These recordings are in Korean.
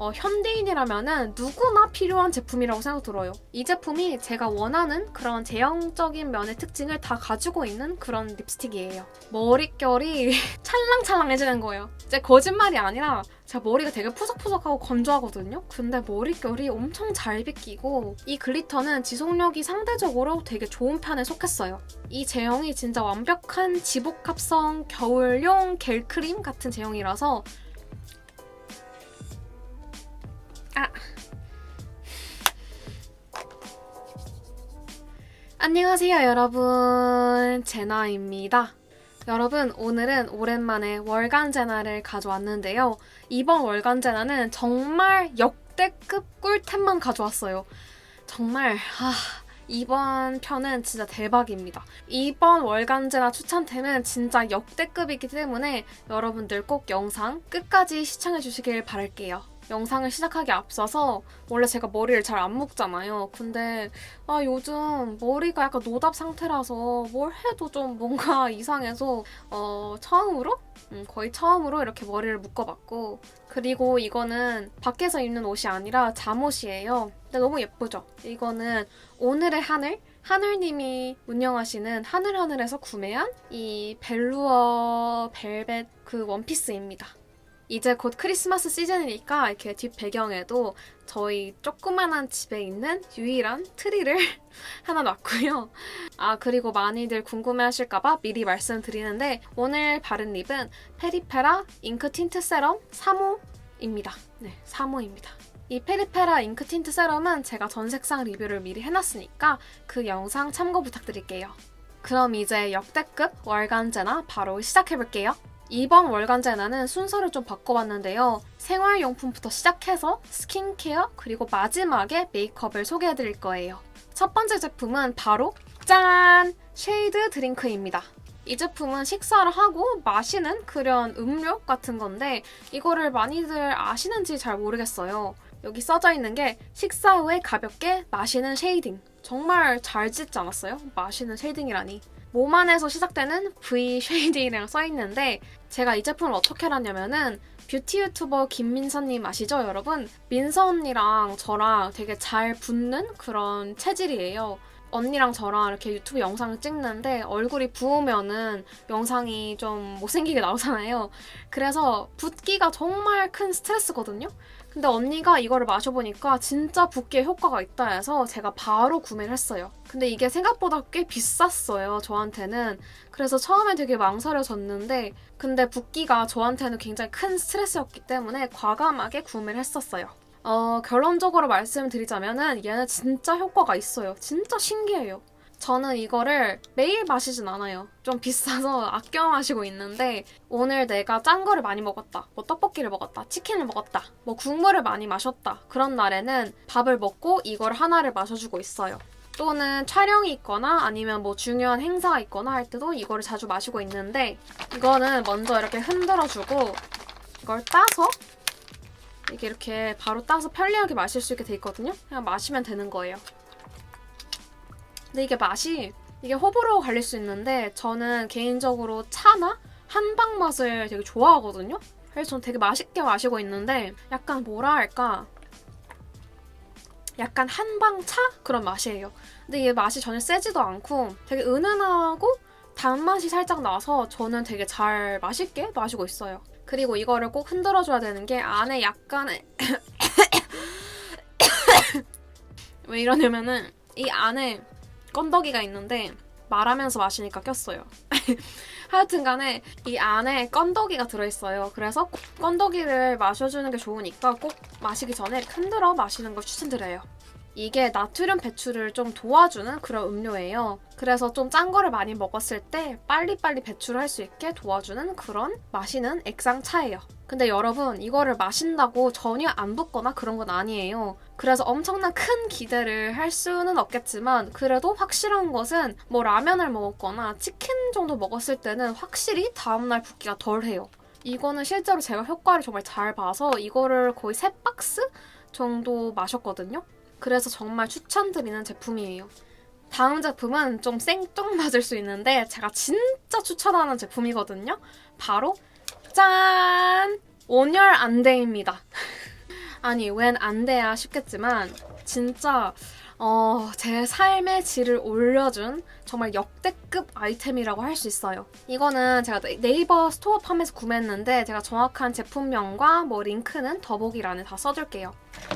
어, 현대인이라면은 누구나 필요한 제품이라고 생각 들어요. 이 제품이 제가 원하는 그런 제형적인 면의 특징을 다 가지고 있는 그런 립스틱이에요. 머릿결이 찰랑찰랑해지는 거예요. 이제 거짓말이 아니라 제가 머리가 되게 푸석푸석하고 건조하거든요. 근데 머릿결이 엄청 잘 빗기고 이 글리터는 지속력이 상대적으로 되게 좋은 편에 속했어요. 이 제형이 진짜 완벽한 지복합성 겨울용 겔 크림 같은 제형이라서 아 안녕하세요 여러분 제나입니다. 여러분 오늘은 오랜만에 월간 제나를 가져왔는데요. 이번 월간 제나는 정말 역대급 꿀템만 가져왔어요. 정말 아 이번 편은 진짜 대박입니다. 이번 월간제나 추천템은 진짜 역대급이기 때문에 여러분들 꼭 영상 끝까지 시청해 주시길 바랄게요. 영상을 시작하기 앞서서 원래 제가 머리를 잘 안 묶잖아요. 근데 아 요즘 머리가 약간 노답 상태라서 뭘 해도 좀 뭔가 이상해서 어 처음으로 음, 거의 처음으로 이렇게 머리를 묶어봤고 그리고 이거는 밖에서 입는 옷이 아니라 잠옷이에요. 근데 너무 예쁘죠? 이거는 오늘의 하늘 하늘님이 운영하시는 하늘하늘에서 구매한 이 벨루어 벨벳 그 원피스입니다. 이제 곧 크리스마스 시즌이니까 이렇게 뒷 배경에도 저희 조그만한 집에 있는 유일한 트리를 하나 놨고요. 아 그리고 많이들 궁금해 하실까봐 미리 말씀드리는데 오늘 바른 립은 페리페라 잉크 틴트 세럼 3호입니다. 네, 3호입니다. 이 페리페라 잉크 틴트 세럼은 제가 전 색상 리뷰를 미리 해놨으니까 그 영상 참고 부탁드릴게요. 그럼 이제 역대급 월간제나 바로 시작해볼게요. 이번 월간제나는 순서를 좀 바꿔봤는데요. 생활용품부터 시작해서 스킨케어 그리고 마지막에 메이크업을 소개해드릴 거예요. 첫 번째 제품은 바로 짠! 쉐이드 드링크입니다. 이 제품은 식사를 하고 마시는 그런 음료 같은 건데 이거를 많이들 아시는지 잘 모르겠어요. 여기 써져 있는 게 식사 후에 가볍게 마시는 쉐이딩. 정말 잘 짓지 않았어요? 마시는 쉐이딩이라니. 몸 안에서 시작되는 V 쉐이딩이랑 써 있는데 제가 이 제품을 어떻게 알았냐면은 뷰티 유튜버 김민서님 아시죠, 여러분? 민서 언니랑 저랑 되게 잘 붙는 그런 체질이에요. 언니랑 저랑 이렇게 유튜브 영상을 찍는데 얼굴이 부으면은 영상이 좀 못생기게 나오잖아요. 그래서 붓기가 정말 큰 스트레스거든요. 근데 언니가 이거를 마셔보니까 진짜 붓기에 효과가 있다 해서 제가 바로 구매를 했어요. 근데 이게 생각보다 꽤 비쌌어요, 저한테는. 그래서 처음에 되게 망설여졌는데, 근데 붓기가 저한테는 굉장히 큰 스트레스였기 때문에 과감하게 구매를 했었어요. 어, 결론적으로 말씀드리자면은 얘는 진짜 효과가 있어요. 진짜 신기해요. 저는 이거를 매일 마시진 않아요. 좀 비싸서 아껴 마시고 있는데 오늘 내가 짠 거를 많이 먹었다. 뭐 떡볶이를 먹었다. 치킨을 먹었다. 뭐 국물을 많이 마셨다. 그런 날에는 밥을 먹고 이걸 하나를 마셔주고 있어요. 또는 촬영이 있거나 아니면 뭐 중요한 행사가 있거나 할 때도 이거를 자주 마시고 있는데 이거는 먼저 이렇게 흔들어주고 이걸 따서 이게 이렇게 바로 따서 편리하게 마실 수 있게 돼 있거든요. 그냥 마시면 되는 거예요. 근데 이게 맛이 이게 호불호 갈릴 수 있는데 저는 개인적으로 차나 한방 맛을 되게 좋아하거든요. 그래서 전 되게 맛있게 마시고 있는데 약간 뭐라 할까 약간 한방차 그런 맛이에요. 근데 이게 맛이 전혀 세지도 않고 되게 은은하고 단맛이 살짝 나서 저는 되게 잘 맛있게 마시고 있어요. 그리고 이거를 꼭 흔들어줘야 되는 게 안에 약간의 왜 이러냐면은 이 안에 건더기가 있는데 말하면서 마시니까 꼈어요. 하여튼 간에 이 안에 건더기가 들어있어요. 그래서 꼭 건더기를 마셔주는 게 좋으니까 꼭 마시기 전에 흔들어 마시는 걸 추천드려요. 이게 나트륨 배출을 좀 도와주는 그런 음료예요. 그래서 좀 짠 거를 많이 먹었을 때 빨리빨리 배출을 할 수 있게 도와주는 그런 마시는 액상차예요. 근데 여러분 이거를 마신다고 전혀 안 붓거나 그런 건 아니에요. 그래서 엄청난 큰 기대를 할 수는 없겠지만 그래도 확실한 것은 뭐 라면을 먹었거나 치킨 정도 먹었을 때는 확실히 다음날 붓기가 덜해요. 이거는 실제로 제가 효과를 정말 잘 봐서 이거를 거의 세 박스 정도 마셨거든요. 그래서 정말 추천드리는 제품이에요. 다음 제품은 좀 생뚱맞을 수 있는데 제가 진짜 추천하는 제품이거든요. 바로 짠! 온열 안대입니다. 아니 웬안 돼야 싶겠지만 진짜 어, 제 삶의 질을 올려준 정말 역대급 아이템이라고 할 수 있어요. 이거는 제가 네- 네이버 스토어 팜에서 구매했는데 제가 정확한 제품명과 뭐 링크는 더보기란에 다 써둘게요.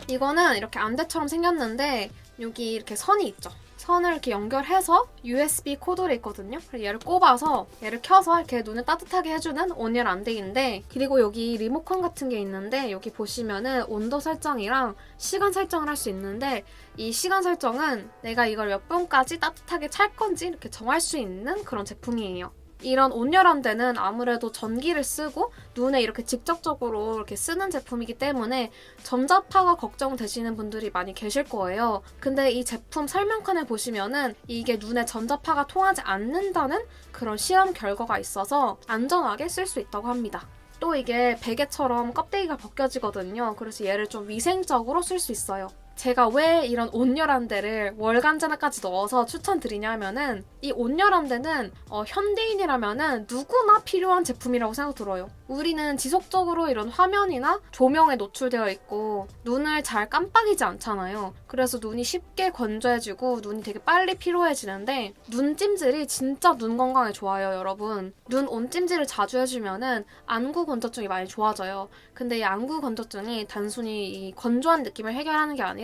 이거는 이렇게 안대처럼 생겼는데 여기 이렇게 선이 있죠. 선을 이렇게 연결해서 USB 코드를 있거든요. 그래서 얘를 꼽아서 얘를 켜서 이렇게 눈을 따뜻하게 해주는 온열 안대인데 그리고 여기 리모컨 같은 게 있는데 여기 보시면은 온도 설정이랑 시간 설정을 할 수 있는데 이 시간 설정은 내가 이걸 몇 분까지 따뜻하게 찰 건지 이렇게 정할 수 있는 그런 제품이에요. 이런 온열함대는 아무래도 전기를 쓰고 눈에 이렇게 직접적으로 이렇게 쓰는 제품이기 때문에 전자파가 걱정되시는 분들이 많이 계실 거예요. 근데 이 제품 설명칸에 보시면은 이게 눈에 전자파가 통하지 않는다는 그런 실험 결과가 있어서 안전하게 쓸 수 있다고 합니다. 또 이게 베개처럼 껍데기가 벗겨지거든요. 그래서 얘를 좀 위생적으로 쓸 수 있어요. 제가 왜 이런 온열한 데를 월간제나까지 넣어서 추천드리냐면은 이 온열한 데는 어, 현대인이라면은 누구나 필요한 제품이라고 생각 들어요. 우리는 지속적으로 이런 화면이나 조명에 노출되어 있고 눈을 잘 깜빡이지 않잖아요. 그래서 눈이 쉽게 건조해지고 눈이 되게 빨리 피로해지는데 눈찜질이 진짜 눈 건강에 좋아요, 여러분. 눈 온찜질을 자주 해주면은 안구 건조증이 많이 좋아져요. 근데 이 안구 건조증이 단순히 이 건조한 느낌을 해결하는 게 아니라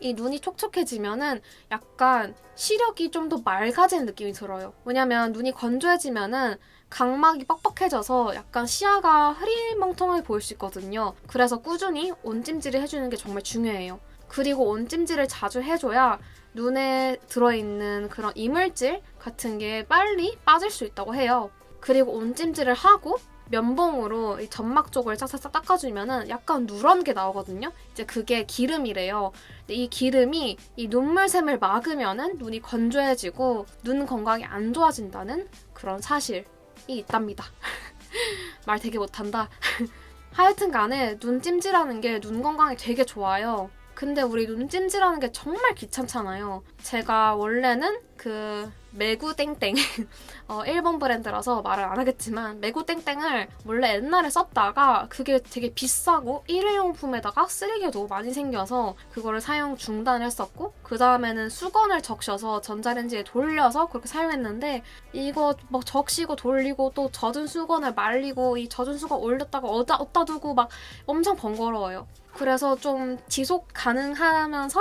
이 눈이 촉촉해지면은 약간 시력이 좀 더 맑아지는 느낌이 들어요. 왜냐면 눈이 건조해지면은 각막이 뻑뻑해져서 약간 시야가 흐리멍텅하게 보일 수 있거든요. 그래서 꾸준히 온찜질을 해주는 게 정말 중요해요. 그리고 온찜질을 자주 해줘야 눈에 들어있는 그런 이물질 같은 게 빨리 빠질 수 있다고 해요. 그리고 온찜질을 하고 면봉으로 이 점막 쪽을 싹싹싹 닦아주면은 약간 누런 게 나오거든요. 이제 그게 기름이래요. 이 기름이 이 눈물샘을 막으면은 눈이 건조해지고 눈 건강이 안 좋아진다는 그런 사실이 있답니다. 말 되게 못한다. 하여튼 간에 눈 찜질하는 게 눈 건강에 되게 좋아요. 근데 우리 눈 찜질하는 게 정말 귀찮잖아요. 제가 원래는 그 메구땡땡 어, 일본 브랜드라서 말을 안 하겠지만 메구땡땡을 원래 옛날에 썼다가 그게 되게 비싸고 일회용품에다가 쓰레기가 너무 많이 생겨서 그거를 사용 중단을 했었고 그 다음에는 수건을 적셔서 전자레인지에 돌려서 그렇게 사용했는데 이거 막 적시고 돌리고 또 젖은 수건을 말리고 이 젖은 수건 올렸다가 어디다, 어디다 두고 막 엄청 번거로워요. 그래서 좀 지속 가능하면서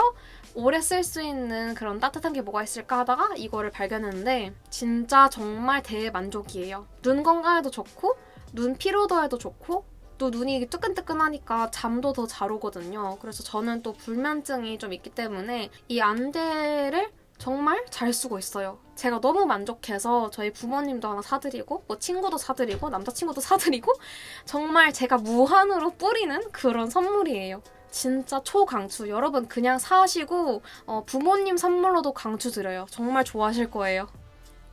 오래 쓸 수 있는 그런 따뜻한 게 뭐가 있을까 하다가 이거를 발견했는데 진짜 정말 대만족이에요. 눈 건강에도 좋고 눈 피로도에도 좋고 또 눈이 뜨끈뜨끈하니까 잠도 더 잘 오거든요. 그래서 저는 또 불면증이 좀 있기 때문에 이 안대를 정말 잘 쓰고 있어요. 제가 너무 만족해서 저희 부모님도 하나 사드리고 뭐 친구도 사드리고 남자친구도 사드리고 정말 제가 무한으로 뿌리는 그런 선물이에요. 진짜 초강추. 여러분 그냥 사시고 어, 부모님 선물로도 강추 드려요. 정말 좋아하실 거예요.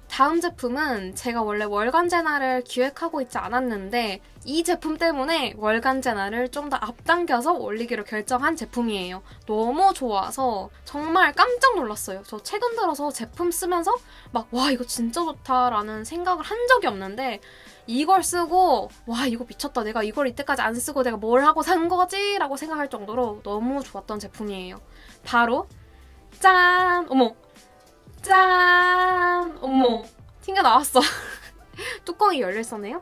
다음 제품은 제가 원래 월간 제나를 기획하고 있지 않았는데 이 제품 때문에 월간 제나를 좀 더 앞당겨서 올리기로 결정한 제품이에요. 너무 좋아서 정말 깜짝 놀랐어요. 저 최근 들어서 제품 쓰면서 막 와 이거 진짜 좋다라는 생각을 한 적이 없는데 이걸 쓰고 와 이거 미쳤다 내가 이걸 이때까지 안 쓰고 내가 뭘 하고 산 거지? 라고 생각할 정도로 너무 좋았던 제품이에요. 바로 짠! 어머 짠! 어머 튕겨 나왔어. 뚜껑이 열려 있었네요.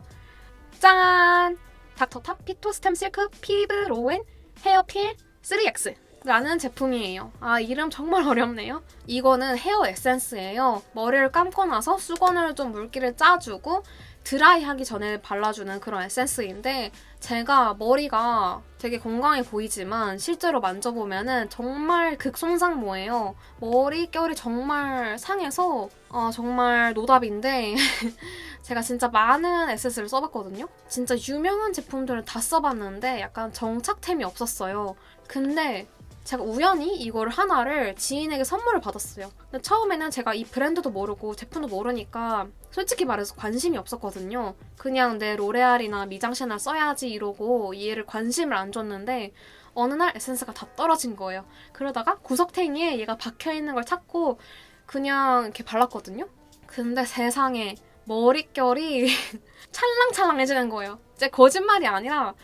짠! 닥터탑 피토 스템 실크 피브 로엔 헤어필 3X 라는 제품이에요. 아, 이름 정말 어렵네요. 이거는 헤어 에센스예요. 머리를 감고 나서 수건을 좀 물기를 짜주고 드라이 하기 전에 발라주는 그런 에센스인데 제가 머리가 되게 건강해 보이지만 실제로 만져보면은 정말 극손상모예요. 머릿결이 정말 상해서 어, 정말 노답인데 제가 진짜 많은 에센스를 써봤거든요. 진짜 유명한 제품들을 다 써봤는데 약간 정착템이 없었어요. 근데 제가 우연히 이걸 하나를 지인에게 선물을 받았어요. 근데 처음에는 제가 이 브랜드도 모르고 제품도 모르니까 솔직히 말해서 관심이 없었거든요. 그냥 내 로레알이나 미장샤넬 써야지 이러고 얘를 관심을 안 줬는데 어느 날 에센스가 다 떨어진 거예요. 그러다가 구석탱이에 얘가 박혀 있는 걸 찾고 그냥 이렇게 발랐거든요. 근데 세상에 머릿결이 찰랑찰랑해지는 거예요. 이제 거짓말이 아니라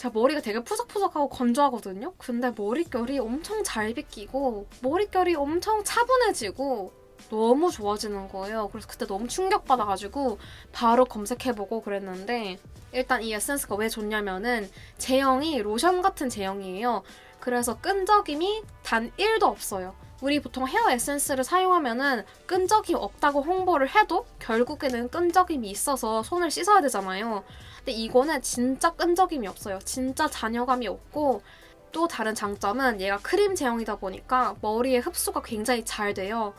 제가 머리가 되게 푸석푸석하고 건조하거든요. 근데 머릿결이 엄청 잘 빗기고 머릿결이 엄청 차분해지고 너무 좋아지는 거예요. 그래서 그때 너무 충격받아가지고 바로 검색해보고 그랬는데 일단 이 에센스가 왜 좋냐면은 제형이 로션 같은 제형이에요. 그래서 끈적임이 단 1도 없어요. 우리 보통 헤어 에센스를 사용하면은 끈적임 없다고 홍보를 해도 결국에는 끈적임이 있어서 손을 씻어야 되잖아요. 근데 이거는 진짜 끈적임이 없어요. 진짜 잔여감이 없고 또 다른 장점은 얘가 크림 제형이다 보니까 머리에 흡수가 굉장히 잘 돼요.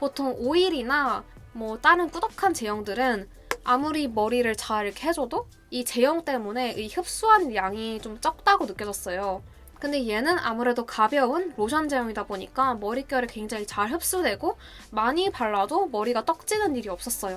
보통 오일이나 뭐 다른 꾸덕한 제형들은 아무리 머리를 잘 이렇게 해줘도 이 제형 때문에 이 흡수하는 양이 좀 적다고 느껴졌어요. 근데 얘는 아무래도 가벼운 로션 제형이다 보니까 머릿결에 굉장히 잘 흡수되고 많이 발라도 머리가 떡지는 일이 없었어요.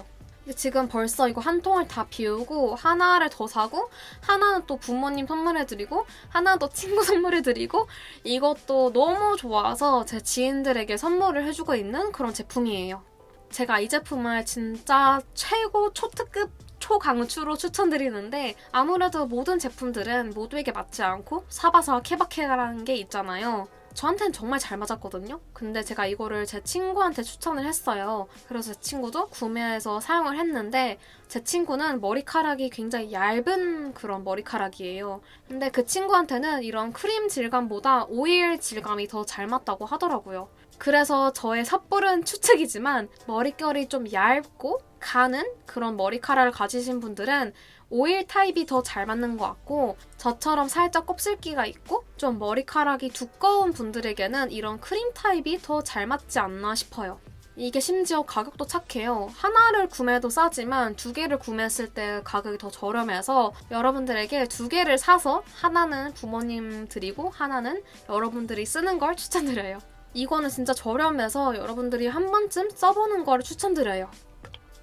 지금 벌써 이거 한 통을 다 비우고 하나를 더 사고 하나는 또 부모님 선물해드리고 하나는 또 친구 선물해드리고 이것도 너무 좋아서 제 지인들에게 선물을 해주고 있는 그런 제품이에요. 제가 이 제품을 진짜 최고 초특급 초강추로 추천드리는데 아무래도 모든 제품들은 모두에게 맞지 않고 사봐서 케바케라는 게 있잖아요. 저한테는 정말 잘 맞았거든요. 근데 제가 이거를 제 친구한테 추천을 했어요. 그래서 제 친구도 구매해서 사용을 했는데 제 친구는 머리카락이 굉장히 얇은 그런 머리카락이에요. 근데 그 친구한테는 이런 크림 질감보다 오일 질감이 더 잘 맞다고 하더라고요. 그래서 저의 섣부른 추측이지만 머릿결이 좀 얇고 가는 그런 머리카락을 가지신 분들은 오일 타입이 더 잘 맞는 것 같고 저처럼 살짝 곱슬기가 있고 좀 머리카락이 두꺼운 분들에게는 이런 크림 타입이 더 잘 맞지 않나 싶어요. 이게 심지어 가격도 착해요. 하나를 구매해도 싸지만 두 개를 구매했을 때 가격이 더 저렴해서 여러분들에게 두 개를 사서 하나는 부모님 드리고 하나는 여러분들이 쓰는 걸 추천드려요. 이거는 진짜 저렴해서 여러분들이 한 번쯤 써보는 걸 추천드려요.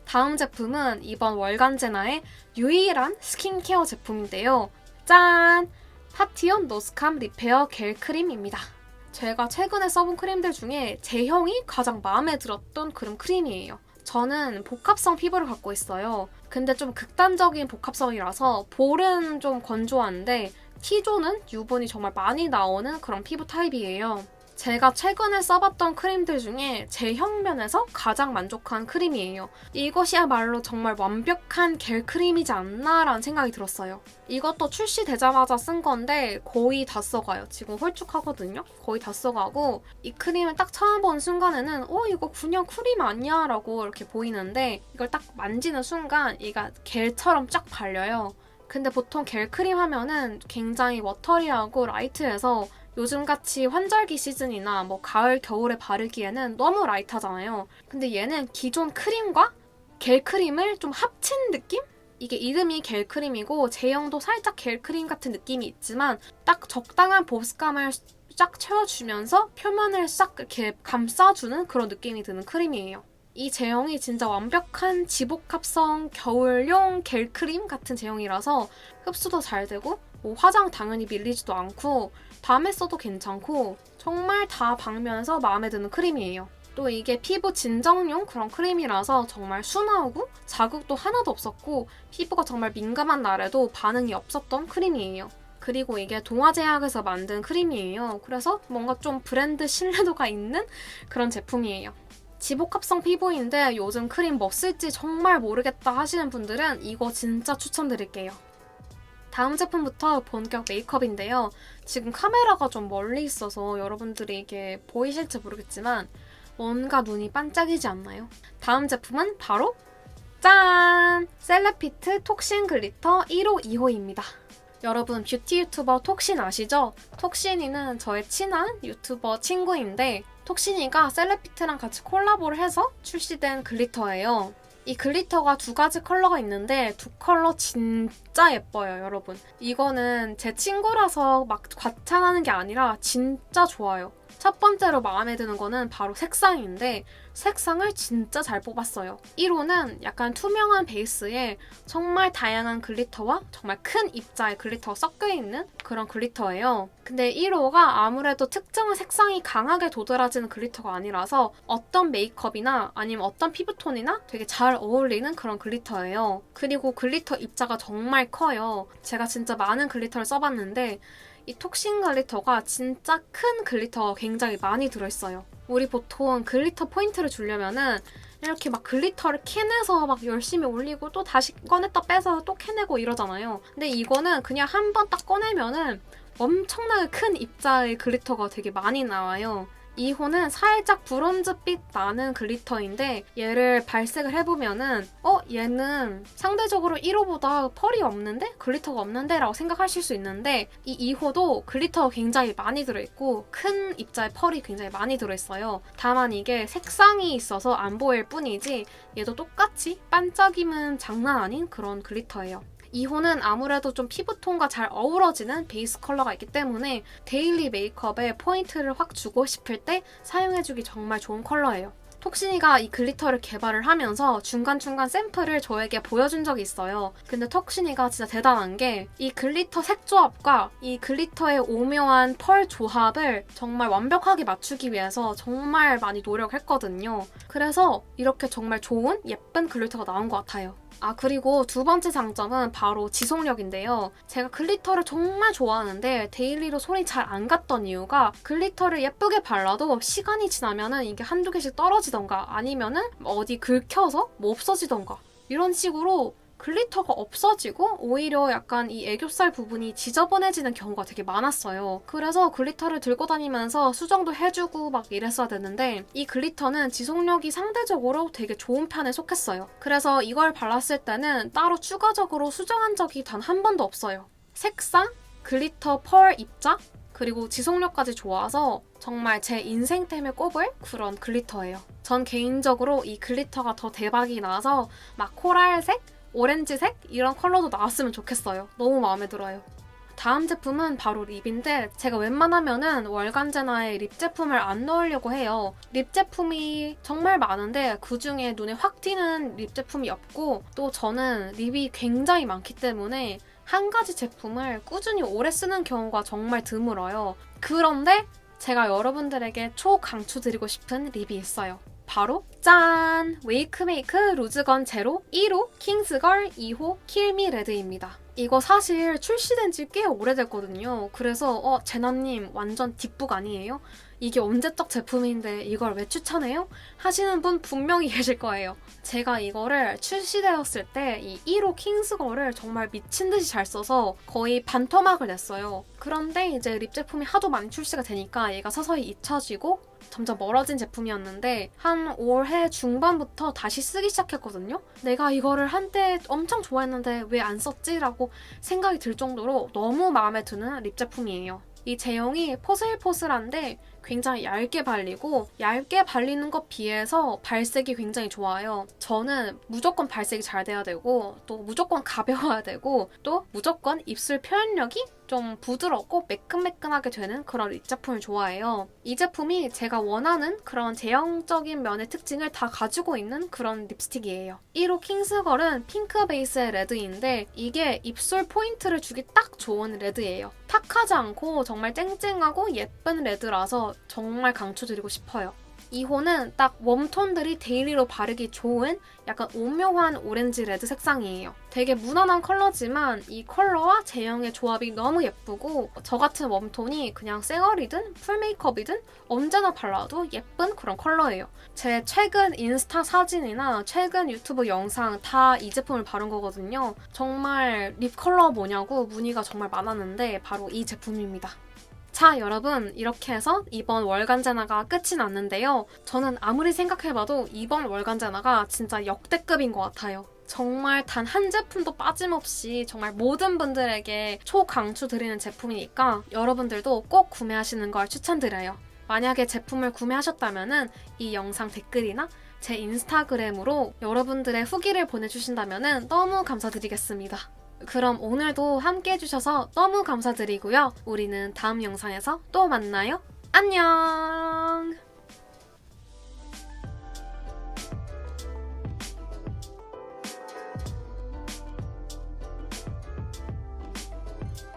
다음 제품은 이번 월간제나의 유일한 스킨케어 제품인데요. 짠! 파티온 노스캄 리페어 겔 크림입니다. 제가 최근에 써본 크림들 중에 제형이 가장 마음에 들었던 그런 크림이에요. 저는 복합성 피부를 갖고 있어요. 근데 좀 극단적인 복합성이라서 볼은 좀 건조한데 T존은 유분이 정말 많이 나오는 그런 피부 타입이에요. 제가 최근에 써봤던 크림들 중에 제 형 면에서 가장 만족한 크림이에요. 이것이야말로 정말 완벽한 겔 크림이지 않나라는 생각이 들었어요. 이것도 출시되자마자 쓴 건데 거의 다 써가요. 지금 홀쭉하거든요. 거의 다 써가고 이 크림을 딱 처음 본 순간에는 어 이거 그냥 크림 아니야 라고 이렇게 보이는데 이걸 딱 만지는 순간 얘가 겔처럼 쫙 발려요. 근데 보통 겔 크림 하면은 굉장히 워터리하고 라이트해서 요즘같이 환절기 시즌이나 뭐 가을, 겨울에 바르기에는 너무 라이트하잖아요. 근데 얘는 기존 크림과 겔 크림을 좀 합친 느낌? 이게 이름이 겔 크림이고 제형도 살짝 겔 크림 같은 느낌이 있지만 딱 적당한 보습감을 쫙 채워주면서 표면을 싹 이렇게 감싸주는 그런 느낌이 드는 크림이에요. 이 제형이 진짜 완벽한 지복합성 겨울용 겔 크림 같은 제형이라서 흡수도 잘 되고 뭐 화장 당연히 밀리지도 않고 밤에 써도 괜찮고 정말 다 박면서 마음에 드는 크림이에요. 또 이게 피부 진정용 그런 크림이라서 정말 순하고 자극도 하나도 없었고 피부가 정말 민감한 날에도 반응이 없었던 크림이에요. 그리고 이게 동화제약에서 만든 크림이에요. 그래서 뭔가 좀 브랜드 신뢰도가 있는 그런 제품이에요. 지복합성 피부인데 요즘 크림 뭐 쓸지 정말 모르겠다 하시는 분들은 이거 진짜 추천드릴게요. 다음 제품부터 본격 메이크업인데요. 지금 카메라가 좀 멀리 있어서 여러분들이 이게 보이실지 모르겠지만 뭔가 눈이 반짝이지 않나요? 다음 제품은 바로 짠! 셀레피트 톡신 글리터 1호 2호입니다. 여러분 뷰티 유튜버 톡신 아시죠? 톡신이는 저의 친한 유튜버 친구인데 톡신이가 셀레피트랑 같이 콜라보를 해서 출시된 글리터예요. 이 글리터가 두 가지 컬러가 있는데 두 컬러 진짜 예뻐요, 여러분. 이거는 제 친구라서 막 과찬하는 게 아니라 진짜 좋아요. 첫 번째로 마음에 드는 거는 바로 색상인데 색상을 진짜 잘 뽑았어요. 1호는 약간 투명한 베이스에 정말 다양한 글리터와 정말 큰 입자의 글리터가 섞여 있는 그런 글리터예요. 근데 1호가 아무래도 특정한 색상이 강하게 도드라지는 글리터가 아니라서 어떤 메이크업이나 아니면 어떤 피부톤이나 되게 잘 어울리는 그런 글리터예요. 그리고 글리터 입자가 정말 커요. 제가 진짜 많은 글리터를 써봤는데 이 톡신 글리터가 진짜 큰 글리터가 굉장히 많이 들어있어요. 우리 보통 글리터 포인트를 주려면은 이렇게 막 글리터를 캐내서 막 열심히 올리고 또 다시 꺼냈다 빼서 또 캐내고 이러잖아요. 근데 이거는 그냥 한 번 딱 꺼내면은 엄청나게 큰 입자의 글리터가 되게 많이 나와요. 2호는 살짝 브론즈빛 나는 글리터인데 얘를 발색을 해보면은 어? 얘는 상대적으로 1호보다 펄이 없는데? 글리터가 없는데? 라고 생각하실 수 있는데 이 2호도 글리터가 굉장히 많이 들어있고 큰 입자의 펄이 굉장히 많이 들어있어요. 다만 이게 색상이 있어서 안 보일 뿐이지 얘도 똑같이 반짝임은 장난 아닌 그런 글리터예요. 2호는 아무래도 좀 피부톤과 잘 어우러지는 베이스 컬러가 있기 때문에 데일리 메이크업에 포인트를 확 주고 싶을 때 사용해주기 정말 좋은 컬러예요. 톡신이가 이 글리터를 개발을 하면서 중간중간 샘플을 저에게 보여준 적이 있어요. 근데 톡신이가 진짜 대단한 게 이 글리터 색 조합과 이 글리터의 오묘한 펄 조합을 정말 완벽하게 맞추기 위해서 정말 많이 노력했거든요. 그래서 이렇게 정말 좋은 예쁜 글리터가 나온 것 같아요. 아, 그리고 두 번째 장점은 바로 지속력인데요. 제가 글리터를 정말 좋아하는데 데일리로 손이 잘 안 갔던 이유가 글리터를 예쁘게 발라도 시간이 지나면은 이게 한두 개씩 떨어지던가 아니면은 어디 긁혀서 뭐 없어지던가 이런 식으로 글리터가 없어지고 오히려 약간 이 애교살 부분이 지저분해지는 경우가 되게 많았어요. 그래서 글리터를 들고 다니면서 수정도 해주고 막 이랬어야 됐는데 이 글리터는 지속력이 상대적으로 되게 좋은 편에 속했어요. 그래서 이걸 발랐을 때는 따로 추가적으로 수정한 적이 단 한 번도 없어요. 색상, 글리터 펄 입자, 그리고 지속력까지 좋아서 정말 제 인생 템에 꼽을 그런 글리터예요. 전 개인적으로 이 글리터가 더 대박이 나서 막 코랄색, 오렌지색 이런 컬러도 나왔으면 좋겠어요. 너무 마음에 들어요. 다음 제품은 바로 립인데 제가 웬만하면은 월간제나의 립 제품을 안 넣으려고 해요. 립 제품이 정말 많은데 그 중에 눈에 확 띄는 립 제품이 없고 또 저는 립이 굉장히 많기 때문에 한 가지 제품을 꾸준히 오래 쓰는 경우가 정말 드물어요. 그런데 제가 여러분들에게 초강추 드리고 싶은 립이 있어요. 바로 짠! 웨이크메이크 루즈건 제로 1호 킹스걸 2호 킬미 레드입니다. 이거 사실 출시된 지 꽤 오래됐거든요. 그래서 어 제나님 완전 뒷북 아니에요? 이게 언제적 제품인데 이걸 왜 추천해요? 하시는 분 분명히 계실 거예요. 제가 이거를 출시되었을 때 이 1호 킹스걸을 정말 미친 듯이 잘 써서 거의 반토막을 냈어요. 그런데 이제 립 제품이 하도 많이 출시가 되니까 얘가 서서히 잊혀지고 점점 멀어진 제품이었는데 한 올해 중반부터 다시 쓰기 시작했거든요. 내가 이거를 한때 엄청 좋아했는데 왜 안 썼지라고 생각이 들 정도로 너무 마음에 드는 립 제품이에요. 이 제형이 포슬포슬한데 굉장히 얇게 발리고 얇게 발리는 것 비해서 발색이 굉장히 좋아요. 저는 무조건 발색이 잘 돼야 되고 또 무조건 가벼워야 되고 또 무조건 입술 표현력이 좀 부드럽고 매끈매끈하게 되는 그런 립 제품을 좋아해요. 이 제품이 제가 원하는 그런 제형적인 면의 특징을 다 가지고 있는 그런 립스틱이에요. 1호 킹스걸은 핑크 베이스의 레드인데 이게 입술 포인트를 주기 딱 좋은 레드예요. 탁하지 않고 정말 쨍쨍하고 예쁜 레드라서 정말 강추드리고 싶어요. 2호는 딱 웜톤들이 데일리로 바르기 좋은 약간 오묘한 오렌지 레드 색상이에요. 되게 무난한 컬러지만 이 컬러와 제형의 조합이 너무 예쁘고 저 같은 웜톤이 그냥 쌩얼이든 풀 메이크업이든 언제나 발라도 예쁜 그런 컬러예요. 제 최근 인스타 사진이나 최근 유튜브 영상 다 이 제품을 바른 거거든요. 정말 립 컬러 뭐냐고 문의가 정말 많았는데 바로 이 제품입니다. 자, 여러분. 이렇게 해서 이번 월간 제나가 끝이 났는데요. 저는 아무리 생각해봐도 이번 월간 제나가 진짜 역대급인 것 같아요. 정말 단 한 제품도 빠짐없이 정말 모든 분들에게 초강추 드리는 제품이니까 여러분들도 꼭 구매하시는 걸 추천드려요. 만약에 제품을 구매하셨다면 이 영상 댓글이나 제 인스타그램으로 여러분들의 후기를 보내주신다면 너무 감사드리겠습니다. 그럼 오늘도 함께 해주셔서 너무 감사드리고요. 우리는 다음 영상에서 또 만나요. 안녕!